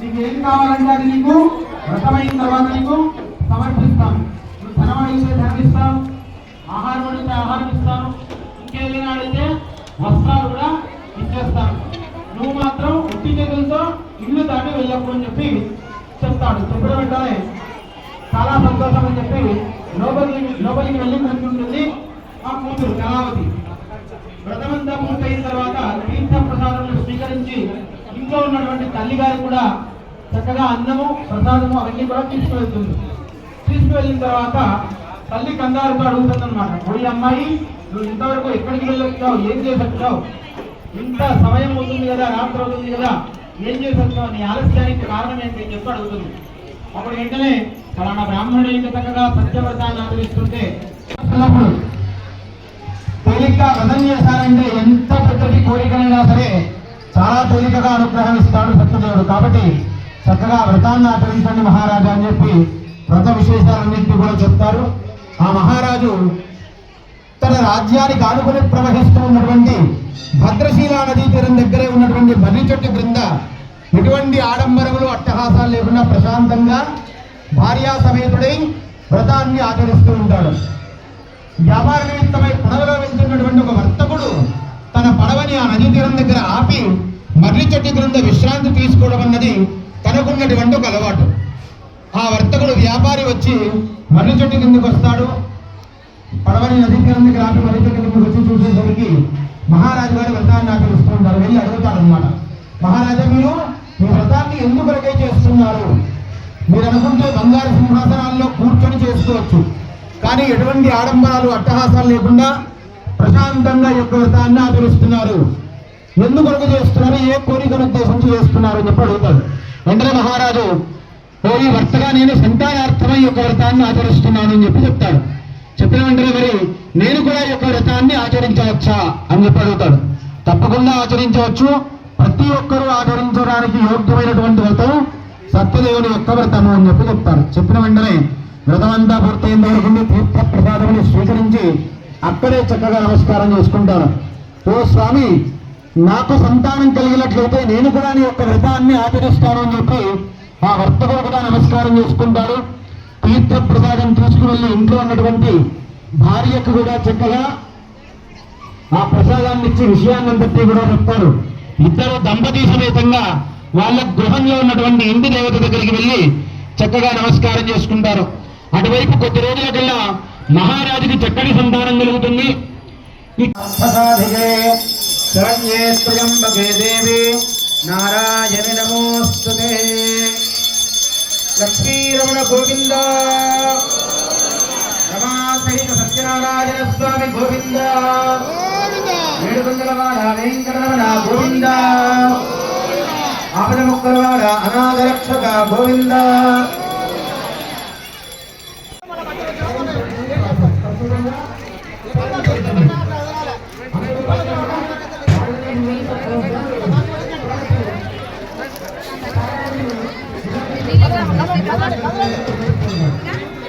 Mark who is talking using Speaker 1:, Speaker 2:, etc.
Speaker 1: నీకు ఏం కావాలంటే అది నీకు వ్రతమైన తర్వాత నీకు సమర్పిస్తాను నువ్వు ధనం అడిగితే ఇస్తాం ఆహారం అడిగితే ఆహారం ఇస్తాను ఇంకేదైనా అడిగితే వస్త్రాలు కూడా ఇచ్చేస్తాను నువ్వు మాత్రం ఉట్టి చేతులతో ఇల్లు దాటి వెళ్ళకు అని చెప్పి చెప్తాడు. చెప్పిన వెంటనే చాలా సంతోషం అని చెప్పి లోపలికి లోపలికి వెళ్ళి కూర్చుంటుంది ఆ కూతురు కళావతి. వ్రతమంతా పూర్తయిన తర్వాత తీర్థ ప్రసాదం స్వీకరించి ఇంట్లో ఉన్నటువంటి తల్లి గారు కూడా చక్కగా అన్నము ప్రసాదము అవన్నీ కూడా తీసుకువెళ్తుంది. తీసుకువెళ్ళిన తర్వాత తల్లి కంగారుతో అడుగుతుంది అనమాట పోయి అమ్మాయి నువ్వు ఇంతవరకు ఎక్కడికి వెళ్ళొచ్చావు? ఏం చేసొచ్చావు? ఇంత సమయం అవుతుంది కదా రాత్రి అవుతుంది కదా ఏం చేసొచ్చావు? నీ ఆలస్యానికి కారణం ఏంటి? అని చెప్పి అడుగుతుంది. అప్పుడు వెంటనే ఫలానా బ్రాహ్మణుడు ఇంత చక్కగా సత్యవ్రతాన్ని ఆచరిస్తుంటే తేలిక తేలిగ్గా వ్రతం చేశారంటే ఎంత పెద్దటి కోరికనైనా సరే చాలా తేలికగా అనుగ్రహం ఇస్తాడు సత్యదేవుడు. కాబట్టి చక్కగా వ్రతాన్ని ఆచరించండి మహారాజా అని చెప్పి వ్రత విశేషాలన్నింటినీ కూడా చెప్తారు. ఆ మహారాజు తన రాజ్యానికి ఆనుకుని ప్రవహిస్తూ ఉన్నటువంటి భద్రశీలా నదీ తీరం దగ్గరే ఉన్నటువంటి మర్రి చెట్టు క్రింద ఎటువంటి ఆడంబరములు అట్టహాసాలు లేకుండా ప్రశాంతంగా భార్యా సమేతుడై వ్రతాన్ని ఆచరిస్తూ ఉంటాడు. వ్యాపార నిమిత్తమై పడవలో వెళ్తున్నటువంటి ఒక వర్తకుడు తన పడవని ఆ నదీ తీరం దగ్గర ఆపి మర్రి చెట్టు క్రింద విశ్రాంతి తీసుకోవడం అన్నది తనకున్నటువంటి ఒక అలవాటు. ఆ వర్తకుడు వ్యాపారి వచ్చి మర్రి చెట్టు కిందకు వస్తాడు. పడవని నదీ కిందకి రాపి మర్రి చెట్టు కిందకు వచ్చి చూసేసరికి మహారాజు గారి వ్రతాన్ని నాకు ఇస్తుంటారు వెళ్ళి అడుగుతాడు అనమాట మహారాజా మీరు మీ వ్రతాన్ని ఎందుకొరకై చేస్తున్నారు? మీరు అనుకుంటే బంగారు సింహాసనాల్లో కూర్చొని చేసుకోవచ్చు. కానీ ఎటువంటి ఆడంబరాలు అట్టహాసాలు లేకుండా ప్రశాంతంగా యొక్క వ్రతాన్ని ఆచరిస్తున్నారు. ఎందుకు చేస్తున్నారు? ఏ కోరికను ఉద్దేశించి చేస్తున్నారు అని చెప్పి అడుగుతాడు. వెంటనే మహారాజు పోయి వర్తగా నేను సంతానార్థమై యొక్క వ్రతాన్ని ఆచరిస్తున్నాను అని చెప్పి చెప్తాడు. చెప్పిన వెంటనే మరి నేను కూడా ఈ యొక్క వ్రతాన్ని ఆచరించవచ్చా? అని చెప్పి అడుగుతాడు. తప్పకుండా ఆచరించవచ్చు. ప్రతి ఒక్కరూ ఆచరించడానికి యోగ్యమైనటువంటి వ్రతం సత్యదేవుని యొక్క వ్రతము అని చెప్పి చెప్తారు చెప్పిన వెంటనే వ్రతమంతా పూర్తయిన వరకు తీర్థ ప్రసాదముని స్వీకరించి అక్కడే చక్కగా నమస్కారం చేసుకుంటారు. ఓ స్వామి నాకు సంతానం కలిగినట్లయితే నేను కూడా నీ యొక్క వ్రతాన్ని ఆచరిస్తాను అని చెప్పి ఆ భర్తకు కూడా నమస్కారం చేసుకుంటాడు తీర్థప్రసాదం ప్రసాదం తీసుకువెళ్ళి ఇంట్లో ఉన్నటువంటి భార్యకు కూడా చక్కగా ఆ ప్రసాదాన్ని ఇచ్చి విషయాన్ని బట్టి కూడా చెప్తారు. ఇద్దరు దంపతి సమేతంగా వాళ్ళ గృహంలో ఉన్నటువంటి ఇంటి దేవత దగ్గరికి వెళ్ళి చక్కగా నమస్కారం చేసుకుంటారు. అటువైపు కొద్ది రోజులకెల్లా మహారాజుకి చక్కటి సంతానం కలుగుతుంది.
Speaker 2: शरण्ये त्र्यम्बके देवी नारायणि नमोऽस्तु ते। लक्ष्मीरमणगोविन्द। రమాసహిత సత్యనారాయణ స్వామి గోవింద ఏడుకొందలవాడ వెంకటరమణ గోవింద ఆపద ముక్కలవాడ అనాథరక్షక గోవింద Thank Thank you.